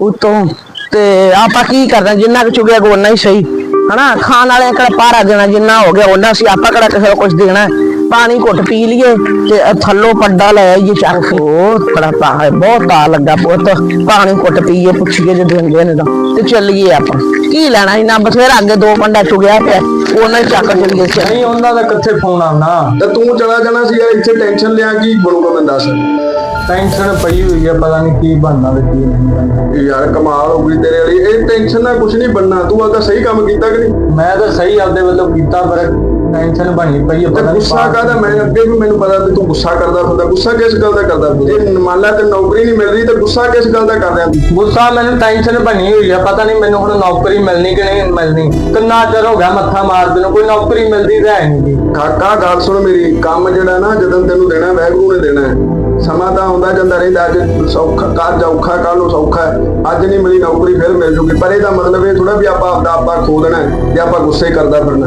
ਉਤੋਂ ਤੇ ਆਪਾਂ ਕੀ ਕਰਨਾ, ਜਿੰਨਾ ਕੁ ਚੁਗਿਆ ਕੋ ਉਨਾ ਹੀ ਸਹੀ। ਹਨਾ? ਖਾਣ ਵਾਲੇ ਕਿਹੜਾ ਪਾਰਾ ਦੇਣਾ ਜਿੰਨਾ ਹੋ ਗਿਆ ਉਹਨਾਂ ਸੀ। ਆਪਾਂ ਕਿਹੜਾ ਕਿਸੇ ਨੂੰ ਕੁਝ ਦੇਣਾ ਪਾਣੀ ਘੁੱਟ ਪੀ ਲਈਏ ਤੇ ਥੱਲੋਂ ਪੱਡਾ ਲੈ ਆਈਏ ਚੱਲ ਉਹ ਬੜਾ ਪਾ ਬਹੁਤ ਆ ਲੱਗਾ ਪੁੱਤ। ਪਾਣੀ ਘੁੱਟ ਪੀਏ ਪੁੱਛੀਏ ਜੇ ਦਿੰਦੇ ਨੇ ਤਾਂ। ਤੇ ਚੱਲੀਏ ਆਪਾਂ। ਕੀ ਲੈਣਾ ਇਹਨਾਂ ਬਥੇਰਾ ਅੱਗੇ ਦੋ ਪੰਡਾ ਚੁਗਿਆ ਪਿਆ। ਉਹਨਾਂ ਹੀ ਚੱਕ ਚੱਲੀਏ ਚੱਲ। ਨਹੀਂ, ਉਹਨਾਂ ਦਾ ਕਿੱਥੇ ਫੋਨ ਆਉਣਾ? ਤੇ ਤੂੰ ਚਲਾ ਜਾਣਾ ਸੀ ਯਾਰ ਇੱਥੇ ਟੈਨਸ਼ਨ ਲਿਆ ਕੀ ਬਣੂਗਾ ਮੈਂ ਦੱਸ। ਟੈਨਸ਼ਨ ਪਈ ਹੋਈ ਹੈ ਪਤਾ ਨਹੀਂ ਕੀ ਬਣਨਾ ਤੇ ਕੀ ਨਹੀਂ ਬਣਨਾ। ਯਾਰ ਕਮਾਲ ਹੋ ਗਈ ਤੇਰੇ ਵਾਲੀ। ਇਹ ਟੈਨਸ਼ਨ ਨਾਲ ਕੁਝ ਨਹੀਂ ਬਣਨਾ। ਤੂੰ ਆਪਦਾ ਸਹੀ ਕੰਮ ਕੀਤਾ ਕਿ ਨਹੀਂ? ਮੈਂ ਤਾਂ ਸਹੀ ਆਪਦੇ ਵੱਲੋਂ ਕੀਤਾ ਪਰ ਟੈਨਸ਼ਨ ਬਣੀ ਪਈ ਹੈ ਪਤਾ ਨਹੀਂ ਗੁੱਸਾ ਕਾਹਦਾ? ਮੈਂ ਅੱਗੇ ਵੀ ਮੈਨੂੰ ਪਤਾ ਕਿ ਤੂੰ ਗੁੱਸਾ ਕਰਦਾ ਹੁੰਦਾ। ਗੁੱਸਾ ਕਿਸ ਗੱਲ ਦਾ ਕਰਦਾ ਜੇ ਮੰਨ ਲਾ ਤੇ ਨੌਕਰੀ ਨਹੀਂ ਮਿਲ ਰਹੀ ਤਾਂ ਗੁੱਸਾ ਕਿਸ ਗੱਲ ਦਾ ਕਰ ਰਿਹਾ ਤੂੰ ਗੁੱਸਾ ਮੈਨੂੰ ਟੈਨਸ਼ਨ ਬਣੀ ਹੋਈ ਹੈ ਪਤਾ ਨਹੀਂ ਮੈਨੂੰ ਹੁਣ ਨੌਕਰੀ ਮਿਲਣੀ ਕਿ ਨਹੀਂ ਮਿਲਣੀ। ਕਿੰਨਾ ਚਿਰ ਹੋ ਗਿਆ ਮੱਥਾ ਮਾਰਦੇ ਨੂੰ ਕੋਈ ਨੌਕਰੀ ਮਿਲਦੀ ਤਾਂ ਹੈ ਨਹੀਂ ਕਾਕਾ ਗੱਲ ਸੁਣ ਮੇਰੀ। ਕੰਮ ਜਿਹੜਾ ਨਾ ਜਦੋਂ ਤੈਨੂੰ ਦੇਣਾ ਵੈਗਰੂ ਨੇ ਦੇਣਾ ਹੈ। ਸਮਾਂ ਤਾਂ ਆਉਂਦਾ ਜਾਂਦਾ ਰਹਿੰਦਾ ਅੱਜ ਸੌਖਾ ਕੱਲ ਔਖਾ ਕੱਲ ਨੂੰ ਸੌਖਾ। ਅੱਜ ਨਹੀਂ ਮਿਲੀ ਨੌਕਰੀ ਫਿਰ ਮਿਲ ਜੂਗੀ। ਪਰ ਇਹਦਾ ਮਤਲਬ ਇਹ ਥੋੜਾ ਵੀ ਆਪਾਂ ਆਪਦਾ ਆਪਾਂ ਖੋ ਦੇਣਾ ਹੈ ਤੇ ਆਪਾਂ ਗੁੱਸੇ ਕਰਦਾ ਫਿਰਨਾ।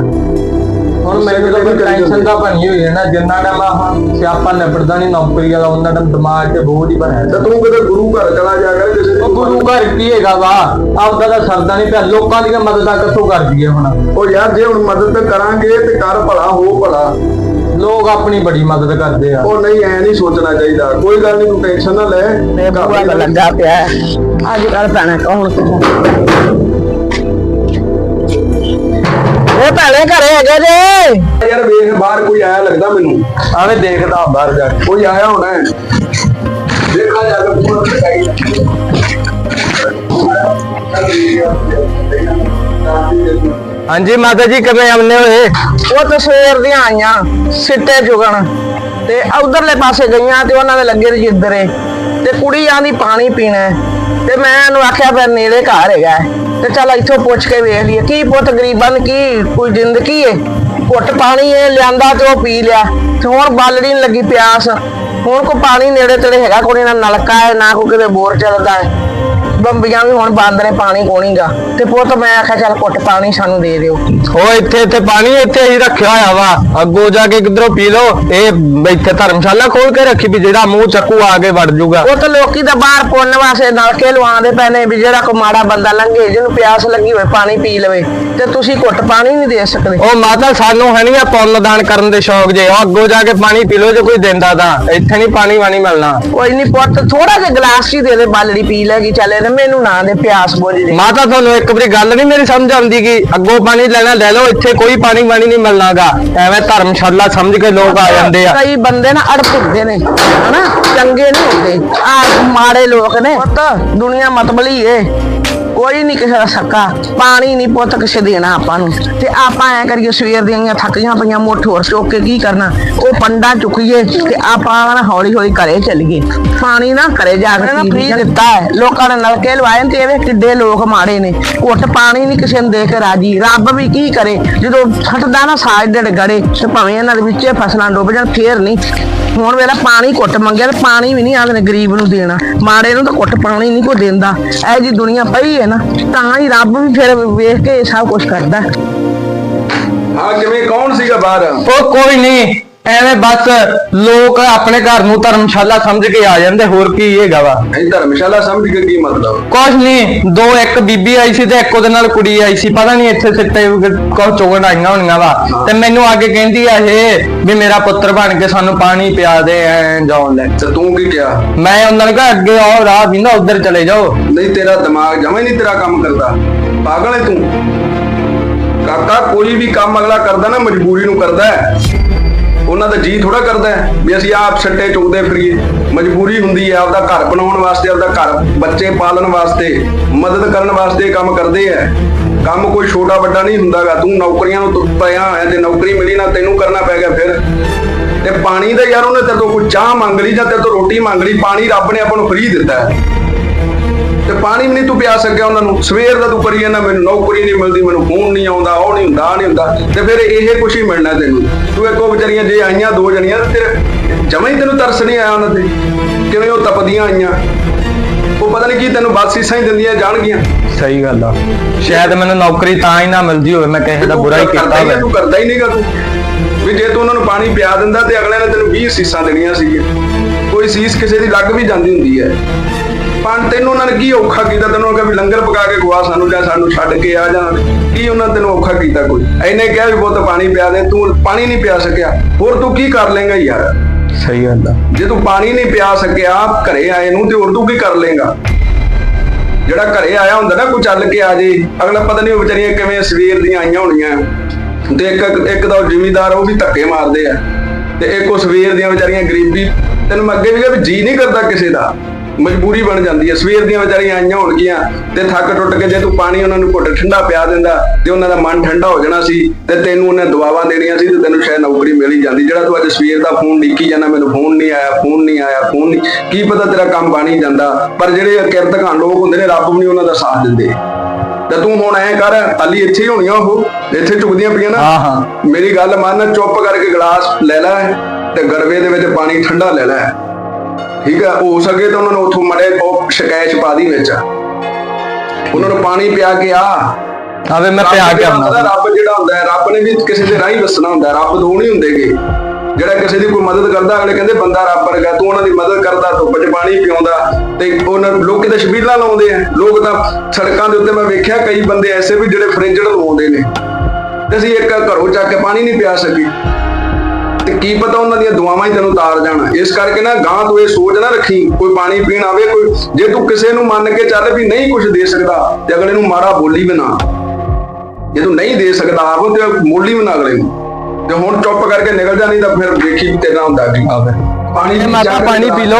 ਹੁਣ ਮੇਰੇ ਕੋਲ ਟੈਨਸ਼ਨ ਤਾਂ ਬਣੀ ਹੋਈ ਹੈ ਨਾ ਜਿੰਨਾ ਟਾਈਮ ਆਹ ਸਿਆਪਾ ਨਿਬੜਦਾ ਨਹੀਂ ਨੌਕਰੀ ਵਾਲਾ ਉਹਨਾਂ ਟਾਈਮ ਦਿਮਾਗ 'ਚ ਬੋਝ ਹੀ ਬਣਿਆ ਤੇ ਤੂੰ ਕਿਤੇ ਗੁਰੂ ਘਰ ਚਲਾ ਜਾ ਕਰ ਕਿਸੇ ਦੀ ਉਹ ਗੁਰੂ ਘਰ ਕੀ ਹੈਗਾ ਵਾ? ਆਪਦਾ ਤਾਂ ਸਰਦਾ ਨਹੀਂ ਪਿਆ। ਲੋਕਾਂ ਦੀਆਂ ਮਦਦਾਂ ਕਿੱਥੋਂ ਕਰਦੀ ਹੈ ਹੁਣ? ਉਹ ਯਾਰ ਜੇ ਹੁਣ ਮਦਦ ਕਰਾਂਗੇ ਤੇ ਕਰ ਭਲਾ ਹੋ ਭਲਾ। ਲੋਕ ਆਪਣੀ ਬੜੀ ਮਦਦ ਕਰਦੇ ਆ। ਉਹ ਨਹੀਂ ਐ ਨਹੀਂ ਸੋਚਣਾ ਚਾਹੀਦਾ। ਕੋਈ ਗੱਲ ਨਹੀਂ ਤੂੰ ਟੈਨਸ਼ਨ ਨਾ ਲੈ। ਤੇ ਬੁਆ ਲੱਗਾ ਪਿਆ। ਅੱਜ ਕੱਲ ਭੈਣਾ ਕੌਣ ਇਹ ਭੈਣੇ ਘਰੇ ਹੈਗੇ ਜੇ। ਯਾਰ ਵੇਖ ਬਾਹਰ ਕੋਈ ਆਇਆ ਲੱਗਦਾ ਮੈਨੂੰ। ਆਵੇ ਦੇਖਦਾ ਬਾਹਰ ਜਾ ਕੇ। ਕੋਈ ਆਇਆ ਹੋਣਾ ਹੈ। ਦੇਖਾ ਜਾ ਕੇ ਪੂਰਾ ਲਗਾਈ ਹਾਂਜੀ ਮਾਤਾ ਜੀ, ਕਿਵੇਂ ਆਮਨੇ ਹੋਏ ਉਹ ਤਾਂ ਸਵੇਰ ਦੀਆਂ ਆਈਆਂ, ਸਿੱਟੇ ਚੁਗਣ। ਤੇ ਉਧਰਲੇ ਪਾਸੇ ਗਈਆਂ ਤੇ ਉਹਨਾਂ ਦੇ ਲੱਗੇ ਰਜਿੰਦਰੇ ਤੇ ਕੁੜੀ ਆਂਦੀ ਪਾਣੀ ਪੀਣਾ ਤੇ ਮੈਂ ਇਹਨੂੰ ਆਖਿਆ, ਫਿਰ ਨੇੜੇ ਘਰ ਹੈਗਾ ਤੇ ਚੱਲ ਇੱਥੋਂ ਪੁੱਛ ਕੇ ਵੇਖ ਲਈਏ। ਕੀ ਪੁੱਤ, ਗਰੀਬਾਂ ਨੂੰ ਕੀ, ਕੋਈ ਜ਼ਿੰਦਗੀ ਏ? ਘੁੱਟ ਪਾਣੀ ਏ ਲਿਆਂਦਾ ਤੇ ਉਹ ਪੀ ਲਿਆ। ਤੇ ਹੁਣ ਬਾਲੜੀ ਨੂੰ ਲੱਗੀ ਪਿਆਸ। ਹੁਣ ਕੋ ਪਾਣੀ ਨੇੜੇ ਤੇੜੇ ਹੈਗਾ, ਕੋਈ ਨਾ ਨਲਕਾ ਹੈ, ਨਾ ਕੋਈ ਕਿਤੇ ਬੋਰ ਚੱਲਦਾ ਹੈ। ਬੰਬੀਆਂ ਵੀ ਹੁਣ ਬੰਦ ਨੇ ਪਾਣੀ ਕੋਣੀਗਾ ਤੇ ਪੁੱਤ ਮੈਂ ਆਖਿਆ ਚੱਲ ਘੁੱਟ ਪਾਣੀ ਸਾਨੂੰ ਦੇ ਦਿਓ। ਉਹ ਇੱਥੇ ਇੱਥੇ ਪਾਣੀ ਇੱਥੇ ਹੀ ਰੱਖਿਆ ਹੋਇਆ ਵਾ। ਅੱਗੋਂ ਜਾ ਕੇ ਕਿਧਰੋਂ ਪੀ ਲਓ। ਇਹ ਇੱਥੇ ਧਰਮਸ਼ਾਲਾ ਖੋਲ ਕੇ ਰੱਖੀ ਵੀ ਜਿਹੜਾ ਮੂੰਹ ਚੱਕੂ ਆ ਕੇ ਵੜ ਜਾਊਗਾ ਉਹ ਤਾਂ ਲੋਕੀ ਤਾਂ ਬਾਹਰ ਪੁੰਨ ਵਾਸਤੇ ਨਲਕੇ ਲਵਾਉਂਦੇ ਪਏ ਨੇ ਵੀ ਜਿਹੜਾ ਕੋ ਮਾੜਾ ਬੰਦਾ ਲੰਘੇ ਜਿਹਨੂੰ ਪਿਆਸ ਲੱਗੀ ਹੋਵੇ ਪਾਣੀ ਪੀ ਲਵੇ। ਤੇ ਤੁਸੀਂ ਘੁੱਟ ਪਾਣੀ ਨਹੀਂ ਦੇ ਸਕਦੇ। ਉਹ ਮਾਤਾ ਸਾਨੂੰ ਹੈ ਨਹੀਂ ਆ ਪੁੰਨ ਦਾਨ ਕਰਨ ਦੇ ਸ਼ੌਕ ਜੇ। ਉਹ ਅੱਗੋਂ ਜਾ ਕੇ ਪਾਣੀ ਪੀ ਲਓ ਜੇ ਕੋਈ ਦਿੰਦਾ ਤਾਂ। ਇੱਥੇ ਨਹੀਂ ਪਾਣੀ ਵਾਣੀ ਮਿਲਣਾ। ਕੋਈ ਨਹੀਂ ਪੁੱਤ ਥੋੜਾ ਜਿਹਾ ਗਲਾਸ ਹੀ ਦੇ ਦੇ ਬਾਲੜੀ ਪੀ ਲੈਗੀ ਚੱਲੇ ਤੇ ਮੈਨੂੰ ਨਾ ਦੇ ਪਿਆਸ ਬੁੱਝ ਜੇ। ਮਾਤਾ ਤੁਹਾਨੂੰ ਇੱਕ ਵਾਰੀ ਗੱਲ ਨਹੀਂ ਮੇਰੀ ਸਮਝ ਆਉਂਦੀ ਕਿ ਅੱਗੋਂ ਪਾਣੀ ਲੈਣਾ ਲੈ ਲਓ ਇੱਥੇ ਕੋਈ ਪਾਣੀ ਵਾਣੀ ਨਹੀਂ ਮਿਲਣਾਗਾ। ਐਵੇਂ ਧਰਮਸ਼ਾਲਾ ਸਮਝ ਕੇ ਲੋਕ ਆ ਜਾਂਦੇ ਆ। ਕਈ ਬੰਦੇ ਨਾ ਅੜਪੁੱਦੇ ਨੇ ਹਨਾ? ਚੰਗੇ ਨਹੀਂ ਹੁੰਦੇ। ਆ ਮਾੜੇ ਲੋਕ ਨੇ। ਪੁੱਤ ਦੁਨੀਆ ਮਤਬਲੀ ਏ। ਕੋਈ ਨਹੀਂ ਕਿਸੇ ਦਾ ਸਕਾ, ਪਾਣੀ ਨਹੀਂ ਪੁੱਤ ਕਿਸੇ ਦੇਣਾ ਆਪਾਂ ਨੂੰ। ਤੇ ਆਪਾਂ ਐ ਕਰੀਏ, ਸਵੇਰ ਦੀਆਂ ਥੱਕੀਆਂ ਪਈਆਂ, ਮੁੱਠ ਹੋਰ ਚੁੱਕ ਕੇ ਕੀ ਕਰਨਾ? ਉਹ ਪੰਡਾ ਚੁੱਕੀਏ ਤੇ ਆਪਾਂ ਨਾ ਹੌਲੀ ਹੌਲੀ ਘਰੇ ਚੱਲੀਏ। ਪਾਣੀ ਨਾ ਘਰੇ ਜਾ ਕੇ ਨਾ ਦਿੱਤਾ ਹੈ। ਲੋਕਾਂ ਨੇ ਨਲਕੇ ਲਵਾਏ ਤੇ ਇਹਦੇ ਕਿੱਡੇ ਲੋਕ ਮਾੜੇ ਨੇ। ਘੁੱਟ ਪਾਣੀ ਨਹੀਂ ਕਿਸੇ ਨੂੰ ਦੇ ਕੇ ਰਾਜੀ। ਰੱਬ ਵੀ ਕੀ ਕਰੇ? ਜਦੋਂ ਛੱਟਦਾ ਨਾ ਸਾਜ ਦੇ ਗੜੇ ਤੇ ਭਾਵੇਂ ਇਹਨਾਂ ਦੇ ਵਿੱਚੇ ਫਸਲਾਂ ਡੁੱਬ ਜਾਣ, ਫੇਰ ਨਹੀਂ ਹੁਣ ਵੇਲਾ ਪਾਣੀ ਘੁੱਟ ਮੰਗਿਆ ਤੇ ਪਾਣੀ ਵੀ ਨਹੀਂ ਆਦਨੇ ਗਰੀਬ ਨੂੰ ਦੇਣਾ। ਮਾੜੇ ਨੂੰ ਤਾਂ ਘੁੱਟ ਪਾਣੀ ਨਹੀਂ ਕੋਈ ਦਿੰਦਾ। ਇਹ ਜੀ ਦੁਨੀਆ ਪਈ ਹੈ ਨਾ ਤਾਂ ਹੀ ਰੱਬ ਵੀ ਫਿਰ ਵੇਖ ਕੇ ਸਭ ਕੁਝ ਕਰਦਾ। ਹਾਂ ਕਿਵੇਂ ਕੌਣ ਸੀਗਾ ਬਾਹਰ? ਉਹ ਕੋਈ ਨਹੀਂ। ਐਵੇਂ ਬਸ ਲੋਕ ਆਪਣੇ ਘਰ ਨੂੰ ਧਰਮਸ਼ਾਲਾ ਸਮਝ ਕੇ ਆ ਜਾਂਦੇ ਹੋਰ ਕੀ ਹੈਗਾ ਵਾ? ਇਹ ਧਰਮਸ਼ਾਲਾ ਸਮਝ ਕੇ ਕੀ ਮਤਲਬ? ਕੁਛ ਨਹੀਂ ਦੋ ਇੱਕ ਬੀਬੀ ਆਈ ਸੀ ਤੇ ਇੱਕ ਉਹਦੇ ਨਾਲ ਕੁੜੀ ਆਈ ਸੀ ਪਤਾ ਨਹੀਂ ਇੱਥੇ ਸਿੱਟੇ ਕੁਛ ਚੋਗਣ ਆਈਆਂ ਹੋਣੀਆਂ ਵਾ। ਤੇ ਮੈਨੂੰ ਆ ਕੇ ਕਹਿੰਦੀ ਆ ਇਹ ਵੀ ਮੇਰਾ ਪੁੱਤਰ ਬਣ ਕੇ ਸਾਨੂੰ ਪਾਣੀ ਪਿਆ ਦੇ ਐ ਜਾਉਣ ਲੈ। ਤੇ ਤੂੰ ਕੀ ਕਿਹਾ? ਮੈਂ ਉਹਨਾਂ ਨੂੰ ਕਿਹਾ ਅੱਗੇ ਆਓ ਰਾਹ ਵਿੰਦਾ ਉਧਰ ਚਲੇ ਜਾਓ। ਨਹੀਂ ਤੇਰਾ ਦਿਮਾਗ ਜਮਾ ਨਹੀਂ ਤੇਰਾ ਕੰਮ ਕਰਦਾ। ਪਾਗਲ ਹੈ ਤੂੰ। ਕਾਕਾ ਕੋਈ ਵੀ ਕੰਮ ਅਗਲਾ ਕਰਦਾ ਨਾ ਮਜਬੂਰੀ ਨੂੰ ਕਰਦਾ ਹੈ ਉਹਨਾਂ ਦਾ ਜੀ ਥੋੜਾ ਕਰਦਾ ਹੈ ਵੀ ਅਸੀਂ ਆਪ ਛੱਟੇ ਚੁੱਕਦੇ ਫਿਰੀਏ। ਮਜਬੂਰੀ ਹੁੰਦੀ ਹੈ ਆਪਦਾ ਘਰ ਬਣਾਉਣ ਵਾਸਤੇ, ਆਪਦਾ ਘਰ, ਬੱਚੇ ਪਾਲਣ ਵਾਸਤੇ, ਮਦਦ ਕਰਨ ਵਾਸਤੇ ਕੰਮ ਕਰਦੇ ਆ ਕੰਮ ਕੋਈ ਛੋਟਾ ਵੱਡਾ ਨਹੀਂ ਹੁੰਦਾਗਾ, ਤੂੰ ਨੌਕਰੀਆਂ ਨੂੰ ਪਿਆ ਹੈ ਤੇ ਨੌਕਰੀ ਮਿਲੀ ਨਾ ਤੈਨੂੰ ਕਰਨਾ ਪੈ ਗਿਆ ਫਿਰ। ਤੇ ਪਾਣੀ ਦਾ ਯਾਰ ਉਹਨੇ ਤੇਰੇ ਤੋਂ ਕੋਈ ਚਾਹ ਮੰਗ ਲਈ ਜਾਂ ਤੇਰੇ ਤੋਂ ਰੋਟੀ ਮੰਗ ਲਈ, ਪਾਣੀ ਰੱਬ ਨੇ ਆਪਾਂ ਨੂੰ ਫਰੀ ਦਿੱਤਾ ਹੈ। ਤੇ ਪਾਣੀ ਵੀ ਨਹੀਂ ਤੂੰ ਪਿਆ ਸਕਿਆ ਉਹਨਾਂ ਨੂੰ। ਸਵੇਰ ਦਾ ਤੂੰ ਕਰੀ ਜਾਂਦਾ ਮੈਨੂੰ ਨੌਕਰੀ ਨਹੀਂ ਮਿਲਦੀ ਮੈਨੂੰ ਫੋਨ ਨਹੀਂ ਆਉਂਦਾ ਉਹ ਨਹੀਂ ਹੁੰਦਾ ਨਹੀਂ ਹੁੰਦਾ। ਤੇ ਫਿਰ ਇਹ ਕੁਛ ਹੀ ਮਿਲਣਾ ਤੈਨੂੰ। ਤੂੰ ਇੱਕੋ ਵਿਚਾਰੀਆਂ ਜੇ ਆਈਆਂ ਦੋ ਜਣੀਆਂ ਤੇ ਤੇਰੇ ਜਮਾਂ ਹੀ ਤੈਨੂੰ ਤਰਸ ਨਹੀਂ ਆਇਆ ਉਹਨਾਂ ਤੇ। ਕਿਵੇਂ ਉਹ ਤਪਦੀਆਂ ਆਈਆਂ? ਉਹ ਪਤਾ ਨਹੀਂ ਕੀ ਤੈਨੂੰ ਬਸ ਸੀਸਾਂ ਹੀ ਦਿੰਦੀਆਂ ਜਾਣਗੀਆਂ। ਸਹੀ ਗੱਲ ਆ। ਸ਼ਾਇਦ ਮੈਨੂੰ ਨੌਕਰੀ ਤਾਂ ਹੀ ਨਾ ਮਿਲਦੀ ਹੋਵੇ ਮੈਂ ਕਿਸੇ ਦਾ ਬੁਰਾ ਹੀ ਕੀਤਾ ਹੋਵੇ। ਤੂੰ ਕਰਦਾ ਹੀ ਨਹੀਂਗਾ ਤੂੰ। ਵੀ ਜੇ ਤੂੰ ਉਹਨਾਂ ਨੂੰ ਪਾਣੀ ਪਿਆ ਦਿੰਦਾ ਤੇ ਅਗਲੇ ਨੇ ਤੈਨੂੰ 20 ਸੀਸਾਂ ਦੇਣੀਆਂ ਸੀਗੀਆਂ। ਕੋਈ ਸੀਸ ਕਿਸੇ ਦੀ ਲੱਗ ਵੀ ਜਾਂਦੀ ਹੁੰਦੀ ਹੈ। ਮਨ ਤੈਨੂੰ ਉਹਨਾਂ ਨੇ ਕੀ ਔਖਾ ਕੀਤਾ? ਤੈਨੂੰ ਉਹਨਾਂ ਵੀ ਲੰਗਰ ਪਕਾ ਕੇ ਖਵਾ ਸਾਨੂੰ ਜਾਂ ਸਾਨੂੰ ਛੱਡ ਕੇ ਆ ਜਾਂ। ਕੀ ਉਹਨਾਂ ਤੈਨੂੰ ਔਖਾ ਕੀਤਾ ਕੋਈ? ਐਨੇ ਕਿਹਾ ਵੀ ਬਹੁਤ ਪਾਣੀ ਪਿਆ ਦੇ ਤੂੰ ਪਾਣੀ ਨਹੀਂ ਪਿਆ ਸਕਿਆ। ਹੋਰ ਤੂੰ ਕੀ ਕਰ ਲੇਗਾ ਯਾਰ? ਸਹੀ ਗੱਲ ਆ। ਜੇ ਤੂੰ ਪਾਣੀ ਨਹੀਂ ਪਿਆ ਸਕਿਆ ਘਰੇ ਆਏ ਨੂੰ ਤੇ ਹੋਰ ਤੂੰ ਕੀ ਕਰ ਲੇਗਾ ਜਿਹੜਾ ਘਰੇ ਆਇਆ ਹੁੰਦਾ ਨਾ ਕੋਈ ਚੱਲ ਕੇ ਆ ਜੇ। ਅਗਲਾ ਪਤਾ ਨਹੀਂ ਉਹ ਵਿਚਾਰੀਆਂ ਕਿਵੇਂ ਸਵੇਰ ਦੀਆਂ ਆਈਆਂ ਹੋਣੀਆਂ। ਤੇ ਇੱਕ ਇੱਕ ਦਾ ਜ਼ਿਮੀਦਾਰ ਉਹ ਵੀ ਧੱਕੇ ਮਾਰਦੇ ਆ। ਤੇ ਇੱਕ ਉਹ ਸਵੇਰ ਦੀਆਂ ਵਿਚਾਰੀਆਂ ਗਰੀਬੀ ਤੈਨੂੰ ਅੱਗੇ ਵੀ ਕਿਹਾ ਵੀ ਜੀ ਨਹੀਂ ਕਰਦਾ ਕਿਸੇ ਦਾ। ਮਜਬੂਰੀ ਬਣ ਜਾਂਦੀ ਹੈ। ਸਵੇਰ ਦੀਆਂ ਵਿਚਾਰੀਆਂ ਆਈਆਂ ਹੋਣਗੀਆਂ ਤੇ ਥੱਕ ਟੁੱਟ ਕੇ ਜੇ ਤੂੰ ਪਾਣੀ ਉਹਨਾਂ ਨੂੰ ਘੁੱਟ ਠੰਡਾ ਪਿਆ ਦਿੰਦਾ ਤੇ ਉਹਨਾਂ ਦਾ ਮਨ ਠੰਡਾ ਹੋ ਜਾਣਾ ਸੀ ਤੇ ਤੈਨੂੰ ਉਹਨੇ ਦੁਆਵਾਂ ਦੇਣੀਆਂ ਸੀ ਤੇ ਤੈਨੂੰ ਸ਼ਾਇਦ ਨੌਕਰੀ ਮਿਲ ਹੀ ਜਾਂਦੀ। ਜਿਹੜਾ ਤੂੰ ਅੱਜ ਸਵੇਰ ਦਾ ਫੋਨ ਡਿੱਕੀ ਜਾਂਦਾ ਮੈਨੂੰ ਫੋਨ ਨਹੀਂ ਆਇਆ ਫੋਨ ਨਹੀਂ ਆਇਆ ਫੋਨ ਨਹੀਂ। ਕੀ ਪਤਾ ਤੇਰਾ ਕੰਮ ਬਣ ਜਾਂਦਾ। ਪਰ ਜਿਹੜੇ ਕਿਰਤਕਾਨ ਲੋਕ ਹੁੰਦੇ ਨੇ ਰੱਬ ਵੀ ਨਹੀਂ ਉਹਨਾਂ ਦਾ ਸਾਥ ਦਿੰਦੇ। ਤੇ ਤੂੰ ਹੁਣ ਐ ਕਰ ਹਾਲੀ ਇੱਥੇ ਹੀ ਹੋਣੀਆਂ ਉਹ ਇੱਥੇ ਝੁਕਦੀਆਂ ਪਈਆਂ ਨਾ। ਹਾਂ ਹਾਂ। ਮੇਰੀ ਗੱਲ ਮੰਨ ਚੁੱਪ ਕਰਕੇ ਗਲਾਸ ਲੈ ਲੈ ਤੇ ਗਰਵੇ ਦੇ ਵਿੱਚ ਪਾਣੀ ਠੰਡਾ ਲੈ ਲੈ। ਠੀਕ ਹੈ ਹੋ ਸਕੇ ਤਾਂ ਉਹਨਾਂ ਨੂੰ ਉੱਥੋਂ ਮੜੇ ਉਹ ਸ਼ਿਕਾਇਤ ਪਾ ਦੀ ਵਿੱਚ। ਉਹਨਾਂ ਨੂੰ ਪਾਣੀ ਪਿਆ ਕੇ ਆ। ਆਵੇ ਮੈਂ ਪਿਆ ਕੇ ਆਉਣਾ ਰੱਬ ਜਿਹੜਾ ਹੁੰਦਾ ਹੈ ਰੱਬ ਨੇ ਵੀ ਕਿਸੇ ਦੇ ਰਾਹੀਂ ਵਸਣਾ ਹੁੰਦਾ ਰੱਬ ਦੋ ਨਹੀਂ ਹੁੰਦੇਗੇ। ਜਿਹੜਾ ਕਿਸੇ ਦੀ ਕੋਈ ਮਦਦ ਕਰਦਾ ਅਗਲੇ ਕਹਿੰਦੇ ਬੰਦਾ ਰੱਬ ਵਰਗਾ ਤੂੰ ਉਹਨਾਂ ਦੀ ਮਦਦ ਕਰਦਾ ਧੁੱਪ 'ਚ ਪਾਣੀ ਪਿਆਉਂਦਾ। ਤੇ ਉਹਨਾਂ ਲੋਕ ਕਿਤੇ ਸ਼ਬੀਲਾਂ ਲਾਉਂਦੇ ਆ। ਲੋਕ ਤਾਂ ਸੜਕਾਂ ਦੇ ਉੱਤੇ ਮੈਂ ਵੇਖਿਆ ਕਈ ਬੰਦੇ ਐਸੇ ਵੀ ਜਿਹੜੇ ਫਰਿੱਜੜ ਲਵਾਉਂਦੇ ਨੇ। ਤੇ ਅਸੀਂ ਇੱਕ ਘਰੋਂ ਚੱਕ ਕੇ ਪਾਣੀ ਨਹੀਂ ਪਿਆ ਸਕੀ। ਤੇ ਕੀ ਪਤਾ ਉਹਨਾਂ ਦੀਆਂ ਦੁਆਵਾਂ ਹੀ ਤੈਨੂੰ ਤਾਰ ਜਾਣ। ਇਸ ਕਰਕੇ ਨਾ ਗਾਂ ਤੂੰ ਇਹ ਸੋਚ ਨਾ ਰੱਖੀ ਕੋਈ ਪਾਣੀ ਪੀਣ ਆਵੇ ਕੋਈ ਜੇ ਤੂੰ ਕਿਸੇ ਨੂੰ ਮੰਨ ਕੇ ਚੱਲ ਵੀ ਨਹੀਂ ਕੁਝ ਦੇ ਸਕਦਾ ਤੇ ਅਗਲੇ ਨੂੰ ਮਾੜਾ ਬੋਲੀ ਵੀ ਨਾ ਜੇ ਤੂੰ ਨਹੀਂ ਦੇ ਸਕਦਾ ਆਪ ਤੇ ਮੋਲੀ ਵੀ ਨਾ ਅਗਲੇ ਨੂੰ। ਤੇ ਹੁਣ ਚੁੱਪ ਕਰਕੇ ਨਿਕਲ ਜਾ ਨਹੀਂ ਤਾਂ ਫਿਰ ਦੇਖੀ ਤੇਰਾ ਹੁੰਦਾ ਕੀ ਆਵੇ ਪਾਣੀ ਮਾਤਾ ਪਾਣੀ ਪੀ ਲੋ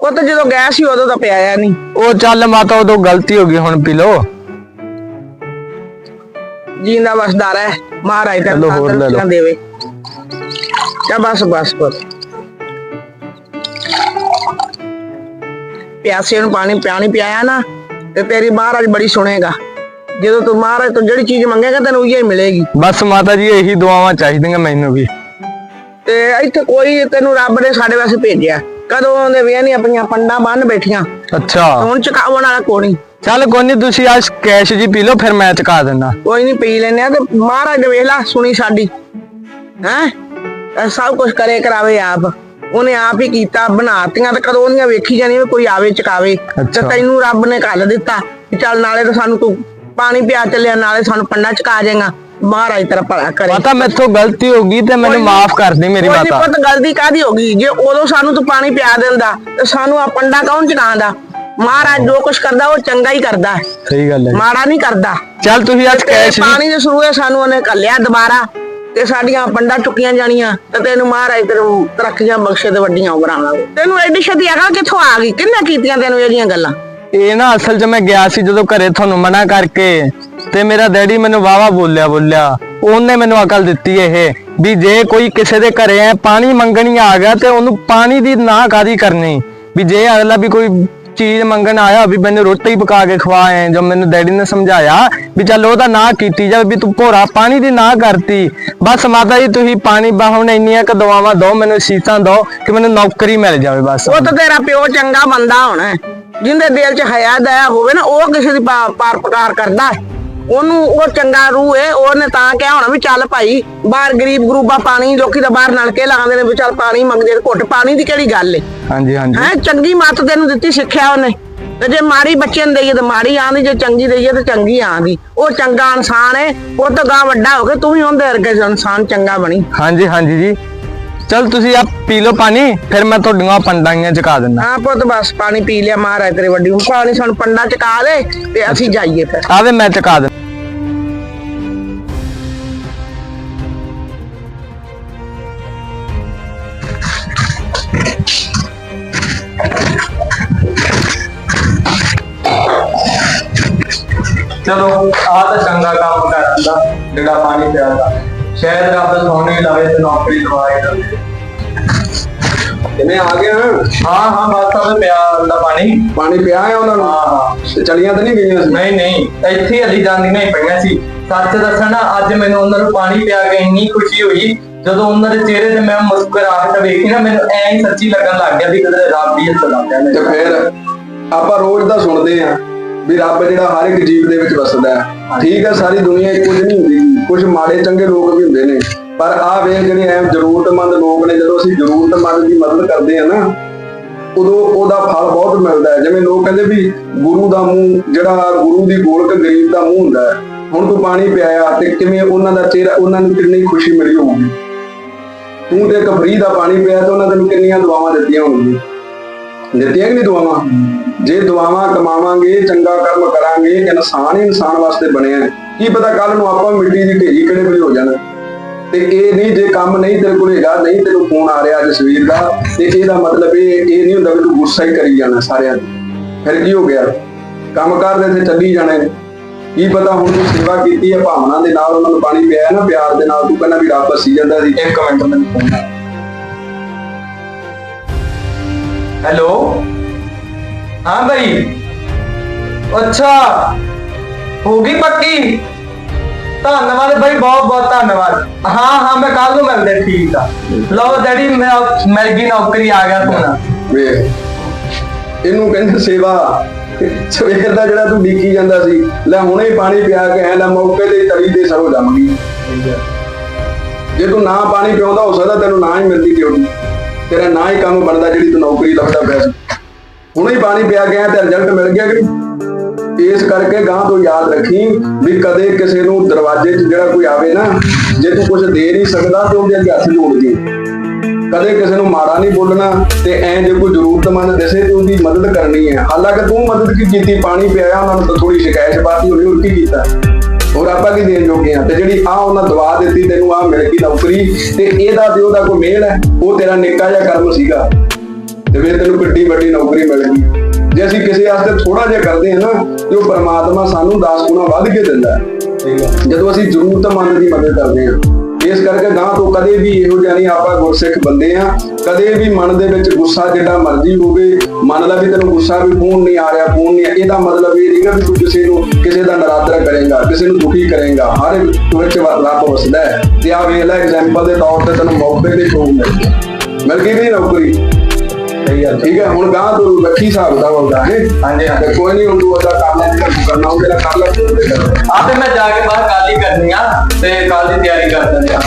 ਉਹ ਤਾਂ ਜਦੋਂ ਗੈਸ ਸੀ ਉਦੋਂ ਤਾਂ ਪਿਆਇਆ ਨਹੀਂ ਉਹ ਚੱਲ ਮਾਤਾ ਉਦੋਂ ਗਲਤੀ ਹੋ ਗਈ ਹੁਣ ਪੀ ਲੋ ਜੀਂਦਾ ਵਸਦਾ ਰਹਿ ਮਹਾਰਾਜ ਤੇ ਚਲੋ ਹੋਰ ਲੈ ਲਓ। ਦੇਵੇ। ਚਾ ਬਸ ਬਸ ਬਸ। ਪਿਆਸੇ ਨੂੰ ਪਾਣੀ ਪਿਆਣੀ ਪਿਆਇਆ ਨਾ ਤੇ ਤੇਰੀ ਮਹਾਰਾਜ ਬੜੀ ਸੁਣੇਗਾ। ਜਦੋਂ ਤੂੰ ਮਹਾਰਾਜ ਤੋਂ ਜਿਹੜੀ ਚੀਜ਼ ਮੰਗੇਗਾ ਤੈਨੂੰ ਉਹੀ ਮਿਲੇਗੀ। ਬਸ ਮਾਤਾ ਜੀ ਇਹੀ ਦੁਆਵਾਂ ਚਾਹੀਦੀਆਂ ਮੈਨੂੰ ਵੀ। ਤੇ ਇੱਥੇ ਕੋਈ ਤੈਨੂੰ ਰੱਬ ਨੇ ਸਾਡੇ ਵਾਸਤੇ ਭੇਜਿਆ। ਕਦੋਂ ਆਉਂਦੇ ਵੇ ਨਹੀਂ ਆਪਣੀਆਂ ਪੰਡਾਂ ਬੰਨ ਬੈਠੀਆਂ। ਅੱਛਾ। ਹੁਣ ਚਕਾਵਣ ਵਾਲਾ ਕੋਣੀ ਚੱਲ ਕੋਈ ਨਹੀਂ ਤੁਸੀਂ ਅੱਜ ਕੈਸ਼ ਜੀ ਪੀ ਲਓ ਫਿਰ ਮੈਂ ਚੁਕਾ ਦਿੰਦਾ। ਕੋਈ ਨਹੀਂ ਪੀ ਲੈਨੇ ਆ ਤੇ ਮਹਾਰਾਜ ਨੇ ਵੇਖ ਲਾ ਸੁਣੀ ਸਾਡੀ। ਹੈ? ਸਭ ਕੁਝ ਕਰੇ ਕਰਾਵੇ ਆਪ। ਉਹਨੇ ਆਪ ਹੀ ਕੀਤਾ ਬਣਾਤੀਆਂ ਤੇ ਕਦੋਂ ਉਹਦੀਆਂ ਵੇਖੀ ਜਾਣੀ ਕੋਈ ਆਵੇ ਚਕਾਵੇ। ਤੇ। ਤੈਨੂੰ ਰੱਬ ਨੇ ਕੱਲ ਦਿੱਤਾ ਵੀ ਚੱਲ ਨਾਲੇ ਤਾਂ ਸਾਨੂੰ ਤੂੰ ਪਾਣੀ ਪਿਆ ਚੱਲਿਆ ਨਾਲੇ ਸਾਨੂੰ ਪੰਡਾ ਚਕਾ ਜਾਏਗਾ। ਮਹਾਰਾਜ ਤੇਰਾ ਭਲਾ ਕਰੇ। ਮਾਤਾ ਮੈਥੋਂ ਗਲਤੀ ਹੋ ਗਈ ਤੇ ਮੈਨੂੰ ਮਾਫ ਕਰ ਦੇ ਮੇਰੀ ਕੋਈ ਮਾਤਾ। ਪੁੱਤ ਗਲਤੀ ਕਾਦੀ ਹੋ ਗਈ? ਜੇ ਉਦੋਂ ਸਾਨੂੰ ਤੂੰ ਪਾਣੀ ਪਿਆ ਦਿੰਦਾ ਤੇ ਸਾਨੂੰ ਆ ਪੰਡਾ ਕੌਣ ਚਕਾਉਂਦਾ? ਮਹਾਰਾਜ ਜੋ ਕੁਝ ਕਰਦਾ ਉਹ ਚੰਗਾ ਹੀ ਕਰਦਾ। ਸਹੀ ਗੱਲ ਹੈ ਮਾੜਾ ਨਹੀਂ ਕਰਦਾ। ਚੱਲ ਤੁਸੀਂ ਅੱਜ ਕੈਸ਼ ਪਾਣੀ ਦੇ ਸਰੂਏ ਸਾਨੂੰ ਉਹਨੇ ਕੱਲਿਆ ਦੁਬਾਰਾ। ਤੇ ਸਾਡੀਆਂ ਪੰਡਾ ਚੁੱਕੀਆਂ ਜਾਣੀਆਂ ਤੇ ਤੈਨੂੰ ਮਹਾਰਾਜ ਤੈਨੂੰ ਤਰੱਕੀਆਂ ਬਖਸ਼ੇ ਤੇ ਵੱਡੀਆਂ ਉਮਰਾਂ ਤੈਨੂੰ ਐਡੀ ਛੇਤੀ ਅਕਲ ਕਿੱਥੋਂ ਆ ਗਈ? ਕਿੰਨੇ ਕੀਤੀਆਂ ਤੈਨੂੰ ਇਹਦੀਆਂ ਗੱਲਾਂ? ਇਹ ਨਾ ਅਸਲ 'ਚ ਮੈਂ ਗਿਆ ਸੀ ਜਦੋਂ ਘਰੇ ਤੁਹਾਨੂੰ ਮਨਾ ਕਰਕੇ ਤੇ ਮੇਰਾ ਡੈਡੀ ਮੈਨੂੰ ਵਾਵਾ ਬੋਲਿਆ ਬੋਲਿਆ। ਉਹਨੇ ਮੈਨੂੰ ਅਕਲ ਦਿੱਤੀ ਇਹ ਵੀ ਜੇ ਕੋਈ ਕਿਸੇ ਦੇ ਘਰੇ ਐ ਪਾਣੀ ਮੰਗਣੀ ਆ ਗਿਆ ਤੇ ਉਹਨੂੰ ਪਾਣੀ ਦੀ ਨਾ ਕਾਦੀ ਕਰਨੀ? ਵੀ ਜੇ ਅਗਲਾ ਵੀ ਕੋਈ ਚੀਜ਼ ਮੰਗਣ ਆਇਆ ਵੀ ਮੈਨੂੰ ਰੋਟੀ ਪਕਾ ਕੇ ਖਵਾਏ ਜੋ ਮੈਨੂੰ ਡੈਡੀ ਨੇ ਸਮਝਾਇਆ ਵੀ ਚੱਲ ਉਹਦਾ ਨਾ ਕੀਤੀ ਜਾਵੇ, ਵੀ ਤੂੰ ਭੋਰਾ ਪਾਣੀ ਦੀ ਨਾ ਕਰਤੀ ਬਸ ਮਾਤਾ ਜੀ, ਤੁਸੀਂ ਪਾਣੀ ਬਾਹਣ ਇੰਨੀਆਂ ਕ ਦਵਾਵਾਂ ਦੋ ਮੈਨੂੰ ਸੀਤਾਂ ਦੋ ਕਿ ਮੈਨੂੰ ਨੌਕਰੀ ਮਿਲ ਜਾਵੇ ਬਸ ਉਹ ਤਾਂ ਤੇਰਾ ਪਿਓ ਚੰਗਾ ਬੰਦਾ ਹੋਣਾ ਹੈ। ਜਿਹਦੇ ਦਿਲ 'ਚ ਹਯਾ ਦਇਆ ਹੋਵੇ ਨਾ, ਉਹ ਕਿਸੇ ਦੀ ਪਾਰ ਪਕਾਰ ਕਰਦਾ ਉਹਨੂੰ ਉਹ ਚੰਗਾ ਰੂਹ ਹੈ ਉਹਨੇ ਤਾਂ ਕਿਹਾ ਹੋਣਾ ਵੀ ਚੱਲ ਭਾਈ ਬਾਹਰ ਗਰੀਬ ਗਰੂਬਾ ਪਾਣੀ ਲੋਕੀ ਤਾਂ ਬਾਹਰ ਨਲਕੇ ਲਾਉਂਦੇ ਨੇ ਵੀ ਚੱਲ ਪਾਣੀ ਮੰਗਦੇ ਨੇ, ਘੁੱਟ ਪਾਣੀ ਦੀ ਕਿਹੜੀ ਗੱਲ ਏ? ਹਾਂਜੀ ਹਾਂਜੀ। ਹੈ ਚੰਗੀ ਮੱਤ ਤੈਨੂੰ ਦਿੱਤੀ ਸਿੱਖਿਆ ਉਹਨੇ। ਤੇ ਜੇ ਮਾੜੀ ਬੱਚੇ ਨੂੰ ਦਈਏ ਤੇ ਮਾੜੀ ਆਂਦੀ ਜੇ ਚੰਗੀ ਦਈਏ ਤੇ ਚੰਗੀ ਆਂਦੀ ਉਹ ਚੰਗਾ ਇਨਸਾਨ ਹੈ ਉਹ ਤਾਂ ਗਾਂ ਵੱਡਾ ਹੋ ਕੇ ਤੂੰ ਵੀ ਉਹਦੇ ਵਰਗੇ ਇਨਸਾਨ ਚੰਗਾ ਬਣੀ। ਹਾਂਜੀ ਹਾਂਜੀ ਜੀ। ਚਲ ਤੁਸੀਂ ਆ ਪੀ ਲਓ ਪਾਣੀ ਫਿਰ ਮੈਂ ਤੁਹਾਡੀਆਂ ਪੰਡਾਈਆਂ ਚੁਕਾ ਦਿੰਦਾ। ਹਾਂ ਪੁੱਤ ਬਸ ਪਾਣੀ ਪੀ ਲਿਆ ਮਹਾਰਾਜ ਤੇਰੇ ਵੱਡੀ ਨੂੰ। ਪਾਣੀ ਸਾਨੂੰ ਪੰਡਾ ਚਕਾ ਦੇ ਤੇ ਅਸੀਂ ਜਾਈਏ ਫਿਰ। ਆਵੇ ਮੈਂ ਚੁਕਾ ਦਿੰਦਾ। ਚਲੋ ਆ ਤਾਂ ਚੰਗਾ ਕੰਮ ਕਰ ਦਿੰਦਾ ਜਿਹੜਾ ਪਾਣੀ ਪਿਆਦਾ ਸ਼ਾਇਦ ਰੱਬ ਸੋਹਣੀ ਲਵੇ ਤੇ ਨੌਕਰੀ ਦਵਾਏ ਦੇਵੇ ਕਿਵੇਂ ਆ ਗਿਆ? ਹਾਂ ਹਾਂ ਬਸ ਤਾਂ ਪਿਆ ਦਾ ਪਾਣੀ। ਪਾਣੀ ਪਿਆ ਹੈ ਉਹਨਾਂ ਨੂੰ? ਹਾਂ ਹਾਂ। ਤੇ ਚਲੀਆਂ ਤਾਂ ਨਹੀਂ ਗਈਆਂ ਸੀ? ਨਹੀਂ ਨਹੀਂ ਇੱਥੇ ਹਲੀ ਜਾਂਦੀ ਨਹੀਂ ਪਈਆਂ ਸੀ। ਸੱਚ ਦੱਸਣਾ ਅੱਜ ਮੈਨੂੰ ਉਹਨਾਂ ਨੂੰ ਪਾਣੀ ਪਿਆ ਕੇ ਇੰਨੀ ਖੁਸ਼ੀ ਹੋਈ। ਜਦੋਂ ਉਹਨਾਂ ਦੇ ਚਿਹਰੇ ਤੇ ਮੈਂ ਮੁਸਕਰਾਹਟ ਵੇਖੀ ਨਾ ਮੈਨੂੰ ਐਂ ਹੀ ਸੱਚੀ ਲੱਗਣ ਲੱਗ ਗਿਆ ਵੀ ਕਿਤੇ ਰੱਬ ਹੀ ਹੱਥ ਲੱਗ ਗਿਆ ਤੇ ਫਿਰ ਆਪਾਂ ਰੋਜ਼ ਦਾ ਸੁਣਦੇ ਆ ਵੀ ਰੱਬ ਜਿਹੜਾ ਹਰ ਇੱਕ ਜੀਵ ਦੇ ਵਿੱਚ ਵਸਦਾ ਹੈ। ਠੀਕ ਹੈ, ਸਾਰੀ ਦੁਨੀਆ ਇੱਕੋ ਜਿਹੀ ਨਹੀਂ ਹੁੰਦੀ। ਕੁਝ ਮਾੜੇ ਚੰਗੇ ਲੋਕ ਵੀ ਹੁੰਦੇ ਨੇ। ਪਰ ਆਹ ਵੇਖ ਜਿਹੜੇ ਐ ਜ਼ਰੂਰਤਮੰਦ ਲੋਕ ਨੇ, ਜਦੋਂ ਅਸੀਂ ਜ਼ਰੂਰਤਮੰਦ ਦੀ ਮਦਦ ਕਰਦੇ ਆ ਨਾ, ਉਦੋਂ ਉਹਦਾ ਫਲ ਬਹੁਤ ਮਿਲਦਾ ਹੈ। ਜਿਵੇਂ ਲੋਕ ਕਹਿੰਦੇ ਵੀ ਗੁਰੂ ਦਾ ਮੂੰਹ, ਜਿਹੜਾ ਗੁਰੂ ਦੀ ਗੋਲਕ ਗਰੀਬ ਦਾ ਮੂੰਹ ਹੁੰਦਾ ਹੈ, ਹੁਣ ਤੂੰ ਪਾਣੀ ਪਿਆਇਆ ਤੇ ਕਿਵੇਂ ਉਹਨਾਂ ਦਾ ਚਿਹਰਾ, ਉਹਨਾਂ ਨੂੰ ਕਿੰਨੀ ਖੁਸ਼ੀ ਮਿਲੀ ਹੋਊਗੀ? ਤੂੰ ਤੇ ਕਬਰੀ ਦਾ ਪਾਣੀ ਪਿਆ ਤੇ ਉਹਨਾਂ ਤੈਨੂੰ ਕਿੰਨੀਆਂ ਦੁਆਵਾਂ ਦਿੱਤੀਆਂ ਹੋਣਗੀਆਂ। ਦਿੱਤੀਆਂ ਕਿ ਨਹੀਂ ਦੁਆਵਾਂ? ਜੇ ਦੁਆਵਾਂ ਕਮਾਵਾਂਗੇ, ਚੰਗਾ ਕਰਮ ਕਰਾਂਗੇ ਇਨਸਾਨ ਹੀ ਇਨਸਾਨ ਵਾਸਤੇ ਬਣਿਆ ਹੈ। ਕੀ ਪਤਾ ਕੱਲ ਨੂੰ ਆਪਾਂ ਮਿੱਟੀ ਦੀ ਢੇਰੀ ਕਿਹੜੇ ਵੇਲੇ ਹੋ ਜਾਣਾ। ਤੇ ਇਹ ਨਹੀਂ, ਜੇ ਕੰਮ ਨਹੀਂ ਤੇਰੇ ਕੋਲ ਹੈਗਾ, ਨਹੀਂ ਤੈਨੂੰ ਫੋਨ ਆ ਰਿਹਾ ਜਸਵੀਰ ਦਾ, ਤੇ ਇਹਦਾ ਮਤਲਬ ਇਹ ਇਹ ਨਹੀਂ ਹੁੰਦਾ ਵੀ ਤੂੰ ਗੁੱਸਾ ਹੀ ਕਰੀ ਜਾਣਾ ਸਾਰਿਆਂ ਨੂੰ ਫਿਰ ਕੀ ਹੋ ਗਿਆ? ਕੰਮ ਕਰਦੇ ਤੇ ਚੱਲੀ ਜਾਣੇ ਕੀ ਪਤਾ ਹੁਣ ਤੂੰ ਸੇਵਾ ਕੀਤੀ ਹੈ, ਭਾਵਨਾ ਦੇ ਨਾਲ ਉਹਨਾਂ ਨੂੰ ਪਾਣੀ ਪਿਆ ਨਾ, ਪਿਆਰ ਦੇ ਨਾਲ ਤੂੰ ਕਹਿੰਦਾ ਵੀ ਰੱਬ ਹੱਸੀ ਜਾਂਦਾ ਸੀ। ਇੱਕ ਮਿੰਟ, ਮੈਨੂੰ ਫੋਨ ਹੈਲੋ? ਹਾਂ ਭਾਈ। ਅੱਛਾ। ਹੋ ਗਈ ਪੱਕੀ? ਧੰਨਵਾਦ ਭਾਈ ਬਹੁਤ ਬਹੁਤ ਧੰਨਵਾਦ। ਹਾਂ ਹਾਂ ਮੈਂ ਕੱਲ ਨੂੰ ਮਿਲਦੇ ਠੀਕ ਆ। ਲਓ ਡੈਡੀ ਮੈਂ ਮਿਲ ਗਈ ਨੌਕਰੀ ਆ ਗਿਆ ਫੋਨ ਵੇ ਇਹਨੂੰ ਕਹਿੰਦੇ ਸੇਵਾ। ਸਵੇਰ ਦਾ ਜਿਹੜਾ ਤੂੰ ਡੀਕੀ ਜਾਂਦਾ ਸੀ ਲੈ ਹੁਣੇ ਪਾਣੀ ਪਿਆ ਕੇ ਐ ਲੈ ਮੌਕੇ ਤੇ ਹੀ ਤਲੀ ਤੇ ਸਰੋ ਜੰਮ ਗਈ। ਜੇ ਤੂੰ ਨਾ ਪਾਣੀ ਪਿਆਉਂਦਾ ਹੋ ਸਕਦਾ ਤੈਨੂੰ ਨਾ ਹੀ ਮਿਲਦੀ ਡਿਊਟੀ ਤੇਰਾ ਨਾ ਹੀ ਕੰਮ ਬਣਦਾ ਜਿਹੜੀ ਤੂੰ ਨੌਕਰੀ ਲੱਭਦਾ ਪਿਆ ਹੁਣੇ ਹੀ ਪਾਣੀ ਪਿਆ ਗਿਆ ਤੇ ਰਿਜ਼ਲਟ ਮਿਲ ਗਿਆ ਕਿ ਇਸ ਕਰਕੇ ਗਾਂ ਤੋਂ ਯਾਦ ਰੱਖੀ ਵੀ ਕਦੇ ਕਿਸੇ ਨੂੰ ਦਰਵਾਜ਼ੇ 'ਚ ਜਿਹੜਾ ਕੋਈ ਆਵੇ ਨਾ, ਜੇ ਤੂੰ ਕੁਝ ਦੇ ਨਹੀਂ ਸਕਦਾ ਤੇ ਉਹਦੇ ਅੱਗੇ ਹੱਥ ਜੋੜ ਦੇ ਕਦੇ ਕਿਸੇ ਨੂੰ ਮਾੜਾ ਨਹੀਂ ਬੋਲਣਾ ਤੇ ਐਂ ਜੇ ਕੋਈ ਜ਼ਰੂਰਤਮੰਦ ਦਿਸੇ ਤੇ ਉਹਦੀ ਮਦਦ ਕਰਨੀ ਹੈ। ਹਾਲਾਂਕਿ ਤੂੰ ਮਦਦ ਕੀ ਕੀਤੀ? ਪਾਣੀ ਪਿਆਇਆ ਉਹਨਾਂ ਨੂੰ ਤਾਂ ਥੋੜੀ ਸ਼ਿਕਾਇਤ ਬਾਤੀ ਹੋਈ ਹੋਰ ਕੀ ਕੀਤਾ? ਹੋਰ ਆਪਾਂ ਕੀ ਦੇਣ ਜੋਗੇ ਆ? ਤੇ ਜਿਹੜੀ ਆ ਉਹਨਾਂ ਦਵਾ ਦਿੱਤੀ ਤੈਨੂੰ ਆ ਮਿਲ ਗਈ ਨੌਕਰੀ ਤੇ ਇਹਦਾ ਤੇ ਉਹਦਾ ਕੋਈ ਮੇਲ ਹੈ? ਉਹ ਤੇਰਾ ਨਿੱਕਾ ਜਿਹਾ ਕਰਮ ਸੀਗਾ। ਤੇ ਫਿਰ ਤੈਨੂੰ ਕਿੱਡੀ ਵੱਡੀ ਨੌਕਰੀ ਮਿਲ ਗਈ ਜੇ ਅਸੀਂ ਕਿਸੇ ਵਾਸਤੇ ਥੋੜਾ ਜਿਹਾ ਕਰਦੇ ਹਾਂ ਨਾ ਤੇ ਉਹ ਪਰਮਾਤਮਾ ਸਾਨੂੰ 10 ਗੁਣਾ ਵੱਧ ਕੇ ਦਿੰਦਾ ਹੈ। ਜਦੋਂ ਅਸੀਂ ਜ਼ਰੂਰਤਮੰਦ ਦੀ ਮਦਦ ਕਰਦੇ ਹਾਂ ਇਸ ਕਰਕੇ ਗਾਂ ਤੋਂ ਕਦੇ ਵੀ ਇਹੋ ਜਿਹਾ ਨਹੀਂ ਆਪਾਂ ਗੁਰਸਿੱਖ ਬੰਦੇ ਆ ਕਦੇ ਵੀ ਮਨ ਦੇ ਵਿੱਚ ਗੁੱਸਾ ਜਿੱਡਾ ਮਰਜ਼ੀ ਹੋਵੇ, ਮਨ ਦਾ ਵੀ ਤੈਨੂੰ ਗੁੱਸਾ ਵੀ ਫੋਨ ਨਹੀਂ ਆ ਰਿਹਾ ਫੋਨ ਨਹੀਂ ਇਹਦਾ ਮਤਲਬ ਇਹ ਨਹੀਂਗਾ ਵੀ ਤੂੰ ਕਿਸੇ ਨੂੰ ਕਿਸੇ ਦਾ ਨਰਾਦਰ ਕਰੇਗਾ, ਕਿਸੇ ਨੂੰ ਦੁਖੀ ਕਰੇਗਾ। ਹਰ ਇੱਕ ਵਿੱਚ ਰੱਬ ਵਸਦਾ ਹੈ। ਤੇ ਆ ਵੇਖ ਲੈ ਐਗਜ਼ਾਮਪਲ ਦੇ ਤੌਰ ਤੇ ਤੈਨੂੰ ਮੌਕੇ ਤੇ ਸ਼ੋਅ ਮਿਲ ਗਿਆ। ਮਿਲ ਗਈ ਕਿ ਨਹੀਂ ਨੌਕਰੀ? ਸਹੀ ਆ ਠੀਕ ਹੈ ਹੁਣ ਗਾਂ ਤੋਂ ਰੱਖੀ ਹਿਸਾਬ ਦਾ ਬੋਲਦਾ ਹੈ ਹਾਂਜੀ। ਤੇ ਕੋਈ ਨਹੀਂ ਹੁਣ ਤੂੰ ਉਹਦਾ ਕੰਮ ਹੈ ਜਿਹੜਾ ਤੂੰ ਕਰਨਾ ਉਹ ਤੇਰਾ ਲੈ ਕਰ ਲੈ। ਆ ਤੇ ਮੈਂ ਜਾ ਕੇ ਬਾਹਰ ਕਾਲੀ ਕਰਨੀ ਆ ਤੇ ਕੱਲ ਦੀ ਤਿਆਰੀ ਕਰ ਦਿੰਦੇ ਆ